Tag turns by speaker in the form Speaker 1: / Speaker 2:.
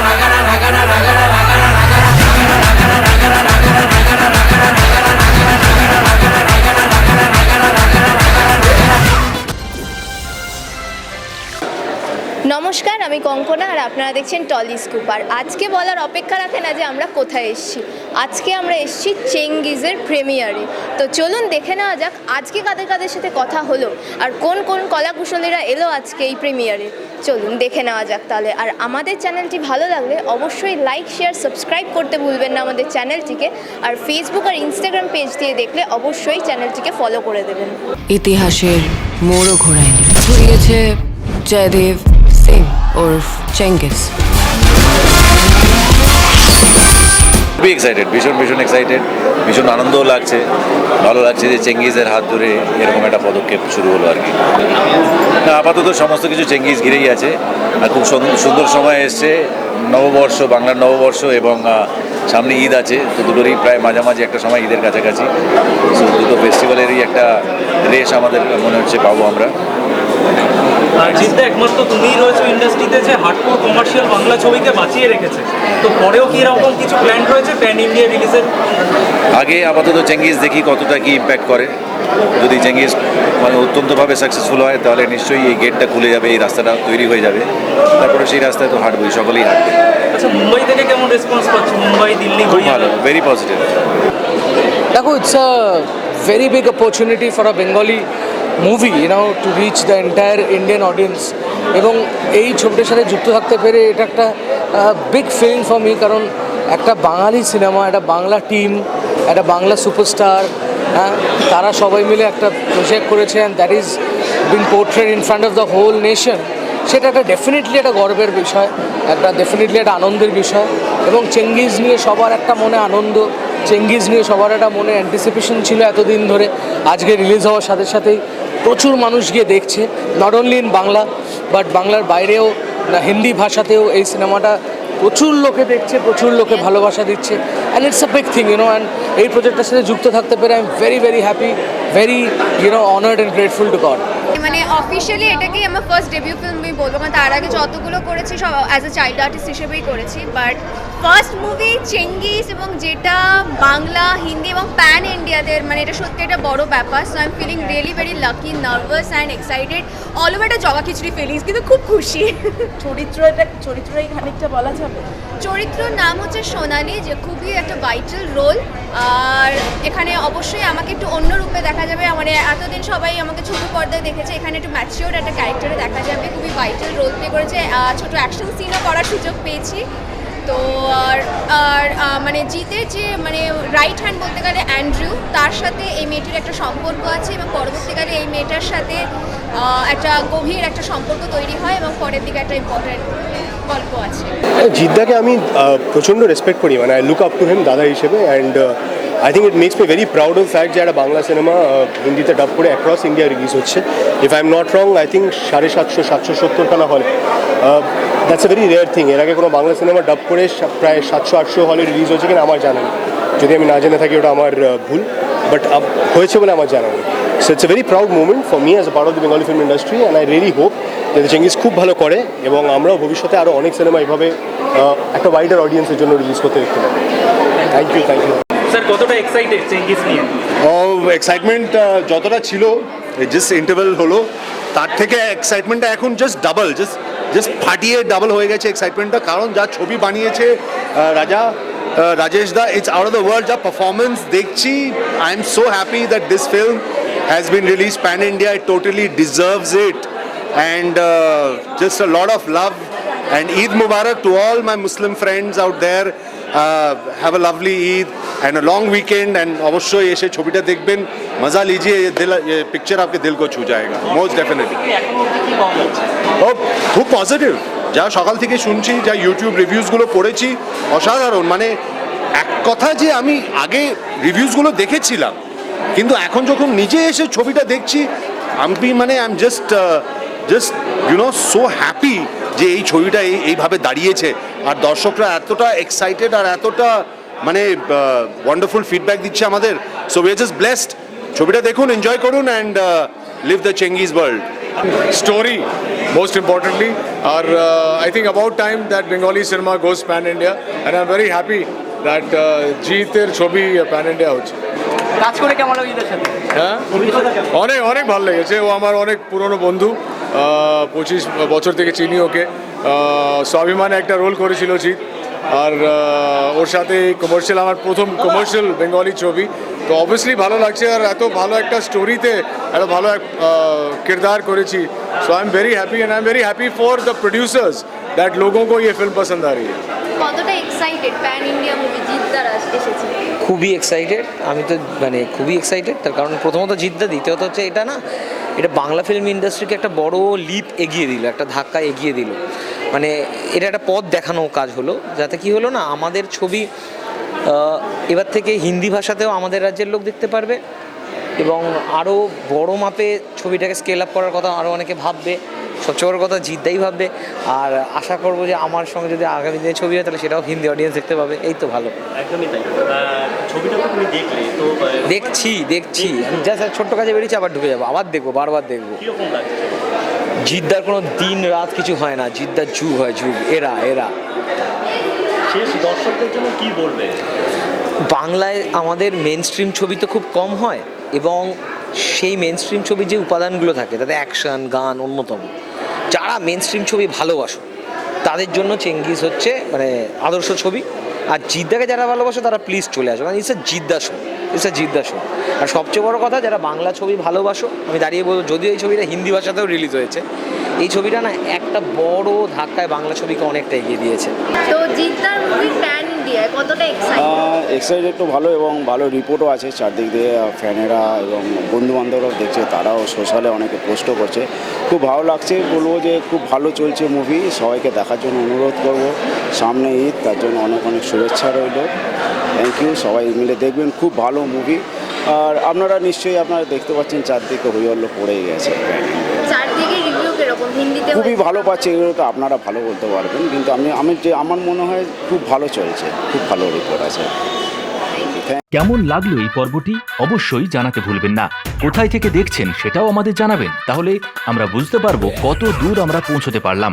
Speaker 1: gana, gana, gana, gana, gana. নমস্কার, আমি কঙ্কনা আর আপনারা দেখছেন টলি স্কুপ। আর আজকে বলার অপেক্ষা রাখে না যে আমরা কোথায় এসেছি। আজকে আমরা এসেছি চেঙ্গিজের প্রেমিয়ারে। তো চলুন দেখে নেওয়া যাক আজকে কাদের কাদের সাথে কথা হলো আর কোন কোন কলাকুশলীরা এলো আজকে এই প্রিমিয়ারে। চলুন দেখে নেওয়া যাক তাহলে। আর আমাদের চ্যানেলটি ভালো লাগলে অবশ্যই লাইক, শেয়ার, সাবস্ক্রাইব করতে ভুলবেন না আমাদের চ্যানেলটিকে। আর ফেসবুক আর ইনস্টাগ্রাম পেজ দিয়ে দেখলে অবশ্যই চ্যানেলটিকে ফলো করে দেবেন।
Speaker 2: ইতিহাসের ঘোরায়নি। ঘুরিয়েছে জয়দেব ওরফ চেঙ্গিস
Speaker 3: খুবই এক্সাইটেড ভীষণ ভীষণ এক্সাইটেড ভীষণ আনন্দও লাগছে, ভালো লাগছে যে চেঙ্গিজের হাত ধরে এরকম একটা পদক্ষেপ শুরু হলো আর কি। না, আপাতত সমস্ত কিছু চেঙ্গিজ ঘিরেই আছে, আর খুব সুন্দর- সময় এসছে, নববর্ষ, বাংলার নববর্ষ এবং সামনে ঈদ আছে, তো দুটোরই প্রায় মাঝামাঝি একটা সময় ঈদের কাছাকাছি। দুটো ফেস্টিভ্যালেরই একটা রেশ আমাদের মনে হচ্ছে পাবো আমরা।
Speaker 4: আর জিদ্দা একমাত্র তুমিই রয়েছে ইন্ডাস্ট্রিতে যে হার্ডকোর কমার্শিয়াল বাংলা ছবিকে বাঁচিয়ে রেখেছে। তো পরেও কি এরকম কিছু প্ল্যান রয়েছে প্যান ইন্ডিয়া রিলিজের
Speaker 3: আগে আপাতত চেঙ্গিজ দেখি কতটা কি ইম্প্যাক্ট করে। যদি চেঙ্গিজ মানে অত্যন্তভাবে সাকসেসফুল হয় তাহলে নিশ্চয়ই এই গেটটা খুলে যাবে এই রাস্তাটা তৈরি হয়ে যাবে। তারপরে সেই রাস্তায় তো হাঁটবই সকলেই হাঁটবে।
Speaker 4: আচ্ছা মুম্বাই থেকে কেমন রেসপন্স পাচ্ছ? মুম্বাই দিল্লি
Speaker 3: খুব? ভালো very positive
Speaker 5: Dakho, it's a very big opportunity for a Bengali you know, to reach the entire Indian audience. এবং এই ছবিটার সাথে যুক্ত থাকতে পেরে এটা একটা বিগ ফিলিং ফর মি কারণ একটা বাঙালি সিনেমা একটা বাংলা টিম একটা বাংলা সুপারস্টার হ্যাঁ তারা সবাই মিলে একটা প্রজেক্ট করেছে and that is been portrayed in front of the whole nation সেটা একটা ডেফিনেটলি একটা গর্বের বিষয় একটা ডেফিনেটলি একটা আনন্দের বিষয় এবং চেঙ্গিজ নিয়ে সবার একটা মনে আনন্দ চেঙ্গিজ নিয়ে সবার একটা মনে অ্যান্টিসিপেশন ছিল এতদিন ধরে আজকে রিলিজ হওয়ার সাথে সাথেই প্রচুর মানুষ গিয়ে দেখছে। Not only in Bangla but বাংলার বাইরেও হিন্দি ভাষাতেও এই সিনেমাটা প্রচুর লোকে দেখছে, প্রচুর লোকে ভালোবাসা দিচ্ছে। And it's a big thing you know and এই প্রজেক্টটার সাথে যুক্ত থাকতে পেরে I am very very happy very you know honoured and grateful to God
Speaker 1: মানে অফিসিয়ালি এটাকেই আমার ফার্স্ট ডেবিউ ফিল্ম আমি বলব কারণ তার আগে যতগুলো করেছি সব অ্যাজ এ চাইল্ড আর্টিস্ট হিসেবেই করেছি বাট ফার্স্ট মুভি চেঙ্গিস এবং যেটা বাংলা হিন্দি এবং প্যান ইন্ডিয়াদের মানে এটা সত্যি একটা বড় ব্যাপার so I am feeling really very lucky nervous and excited all over একটা জবা খিচুড়ি ফিলিংস কিন্তু খুব খুশি।
Speaker 6: চরিত্র এটা চরিত্রই খানিকটা বলা যাবে?
Speaker 1: চরিত্রর নাম হচ্ছে সোনালি যে খুবই একটা ভাইটাল রোল আর এখানে অবশ্যই আমাকে একটু অন্য রূপে দেখা যাবে। মানে এতদিন সবাই আমাকে ছোট পর্দায় দেখেছে, এখানে একটু ম্যাচিওর একটা ক্যারেক্টারে দেখা যাবে। খুবই ভাইটাল রোল প্লে করেছে। ছোট অ্যাকশন সিনও করার সুযোগ পেয়েছি। তো আর আর মানে জিতের যে মানে রাইট হ্যান্ড বলতে গেলে অ্যান্ড্রিউ তার সাথে এই মেয়েটির একটা সম্পর্ক আছে এবং পরবর্তীকালে এই মেয়েটার সাথে একটা গভীর একটা সম্পর্ক তৈরি হয় এবং পরের দিকে একটা ইম্পর্টেন্ট
Speaker 7: জিদ্দাকে আমি প্রচণ্ড রেসপেক্ট করি। মানে I look up to him দাদা হিসেবে and I think it makes me very proud of fact যে একটা বাংলা সিনেমা হিন্দিতে ডাব করে অ্যাক্রস ইন্ডিয়া রিলিজ হচ্ছে। If I am not wrong I think সাড়ে সাতশো সাতশো সত্তরখানা হলে। That's a very rare thing এর আগে কোনো বাংলা সিনেমা ডাব করে প্রায় সাতশো, আটশো হলে রিলিজ হয়েছে কিনা আমার জানা নেই। যদি আমি না জেনে থাকি, ওটা আমার ভুল। বাট হয়েছে বলে আমার জানা নেই। So it's a very proud movement for me as a part of the Bengali film industry and I really hope যাতে চেঙ্গিস খুব ভালো করে এবং আমরাও ভবিষ্যতে আরও অনেক সিনেমা এইভাবে একটা ওয়াইডার অডিয়েন্সের জন্য রিলিজ করতে দেখতে পাবো thank you thank you
Speaker 4: sir কতটা এক্সাইটেড চেঙ্গিস নিয়ে?
Speaker 8: ও এক্সাইটমেন্ট যতটা ছিল জাস্ট ইন্টারভেল হলো। তার থেকে এক্সাইটমেন্টটা এখন জাস্ট ডাবল জাস্ট জাস্ট ফাটিয়ে ডাবল হয়ে গেছে এক্সাইটমেন্টটা কারণ যা ছবি বানিয়েছে রাজা Ah, Rajesh da it's out of the world যা পারফরমেন্স দেখছি I am so happy that this film has been release pan India it totally deserves it and uh, just a lot of love and Eid Mubarak to all my Muslim friends out there. Uh, have a lovely Eid and a long weekend and অবশ্যই এসে ছবিটা দেখবেন মজা লিজিয়ে ये दिल ये picture आपके दिल को छू जाएगा मोस्ट डेफिनेटली
Speaker 4: এখনো অবধি
Speaker 8: যা সকাল থেকে শুনছি, যা ইউটিউব রিভিউসগুলো পড়েছি, অসাধারণ। মানে এক কথা যে আমি আগে রিভিউসগুলো দেখেছিলাম, কিন্তু এখন যখন নিজে এসে ছবিটা দেখছি আমি মানে I am just just you know so happy যে এই ছবিটা এই, এইভাবে দাঁড়িয়েছে। আর দর্শকরা এতটা এক্সাইটেড আর এতটা মানে ওয়ান্ডারফুল ফিডব্যাক দিচ্ছে আমাদের। সো উই জাস্ট ব্লেসড ছবিটা দেখুন এনজয় করুন and live the Chengiz world
Speaker 9: story most importantly. Or uh, I think about time that Bengali cinema goes pan India, and I'm very happy that uh, জিতের ছবি pan India হচ্ছে
Speaker 4: কাজ করে কেমন লাগে ঈদের সাথে?
Speaker 9: হ্যাঁ? অনেক অনেক ভালো লেগেছে। ও আমার অনেক পুরনো বন্ধু পঁচিশ বছর থেকে চিনি ওকে। স্বাভিমানে একটা রোল করেছিল জিৎ। আর ওর সাথে কমার্শিয়াল আমার প্রথম কমার্শিয়াল বেঙ্গলি ছবি। তো অবভিয়াসলি ভালো লাগছে আর এত ভালো একটা স্টোরিতে এত ভালো এক किरदार করেছি so I am very happy and I am very happy for the producers that लोगों को ये फिल्म पसंद आ रही है
Speaker 1: কতটা excited pan India movie Jiddar এসেছে
Speaker 10: খুবই এক্সাইটেড আমি তো মানে খুবই এক্সাইটেড তার কারণ প্রথমত জিদ্দা দ্বিতীয়ত হচ্ছে এটা না এটা বাংলা ফিল্ম ইন্ডাস্ট্রিকে একটা বড় লিপ এগিয়ে দিল একটা ধাক্কা এগিয়ে দিল মানে এটা একটা পথ দেখানো কাজ হলো যাতে কি হলো না আমাদের ছবি আহ, এবার থেকে হিন্দি ভাষাতেও আমাদের রাজ্যের লোক দেখতে পারবে এবং আরও বড় মাপে ছবিটাকে স্কেল আপ করার কথা আরও অনেকে ভাববে সবচেয়ে বড় কথা জিদ্দাই ভাববে। আর আশা করব যে আমার সঙ্গে যদি আগামী দিনে ছবি হয় তাহলে সেটাও হিন্দি অডিয়েন্স দেখতে পাবে এই তো ভালো।
Speaker 4: একদমই তাই। ছবিটা তুমি দেখলে তো
Speaker 10: দেখছি দেখছি। আমি জাস্ট ছোট্ট কাজে বেরিয়েছি আবার ঢুকে যাব আবার দেখব বারবার দেখব। জিদ্দার কোনো দিন রাত কিছু হয় না জিদ্দার যুগ হয় যুগ এরা এরা।
Speaker 4: শেষ দর্শকদের জন্য কি বলবে?
Speaker 10: বাংলায় আমাদের মেন স্ট্রিম ছবি তো খুব কম হয় এবং সেই মেন স্ট্রিম ছবি যে উপাদানগুলো থাকে তাদের অ্যাকশন গান অন্যতম। যারা মেন স্ট্রিম ছবি ভালোবাসো, তাদের জন্য চেঙ্গিস হচ্ছে মানে আদর্শ ছবি। আর জিদ্দাকে যারা ভালোবাসো, তারা প্লিজ চলে আসো। কারণ ইটস এ জিদ্দা শো ইটস এ জিদ্দা শো আর সবচেয়ে বড় কথা যারা বাংলা ছবি ভালোবাসো আমি দাঁড়িয়ে বলব যদিও এই ছবিটা হিন্দি ভাষাতেও রিলিজ হয়েছে এই ছবিটা না একটা বড় ধাক্কায় বাংলা ছবিকে অনেকটা এগিয়ে দিয়েছে।
Speaker 1: তো জিদ্দার মুভি প্যান ইন্ডিয়ায় কতটা এক্সাইটেড
Speaker 11: এক্সাইটেড তো ভালো এবং ভালো রিপোর্টও আছে চারদিক দিয়ে ফ্যানেরা এবং বন্ধু বান্ধবরাও দেখছে তারাও সোশ্যালে অনেকে পোস্টও করছে। খুব ভালো লাগছে বলব যে খুব ভালো চলছে মুভি সবাইকে দেখার জন্য অনুরোধ করব। সামনে ঈদ তার জন্য অনেক অনেক শুভেচ্ছা রইল। থ্যাংক ইউ সবাই মিলে দেখবেন খুব ভালো মুভি আর আপনারা নিশ্চয়ই আপনারা দেখতে পাচ্ছেন চারদিকে হইহল্ল পড়েই গেছে।
Speaker 1: চারদিকে রিভিউ কীরকম? হিন্দিতে
Speaker 11: খুবই ভালো পাচ্ছে এগুলো তো আপনারা ভালো বলতে পারবেন কিন্তু আমি আমি যে আমার মনে হয় খুব ভালো চলছে খুব ভালো রিপোর্ট আছে।
Speaker 12: কেমন লাগল এই পর্বটি? অবশ্যই জানাতে ভুলবেন না। কোথায় থেকে দেখছেন সেটাও আমাদের জানাবেন। তাহলে আমরা বুঝতে পারব কত দূর আমরা পৌঁছতে পারলাম।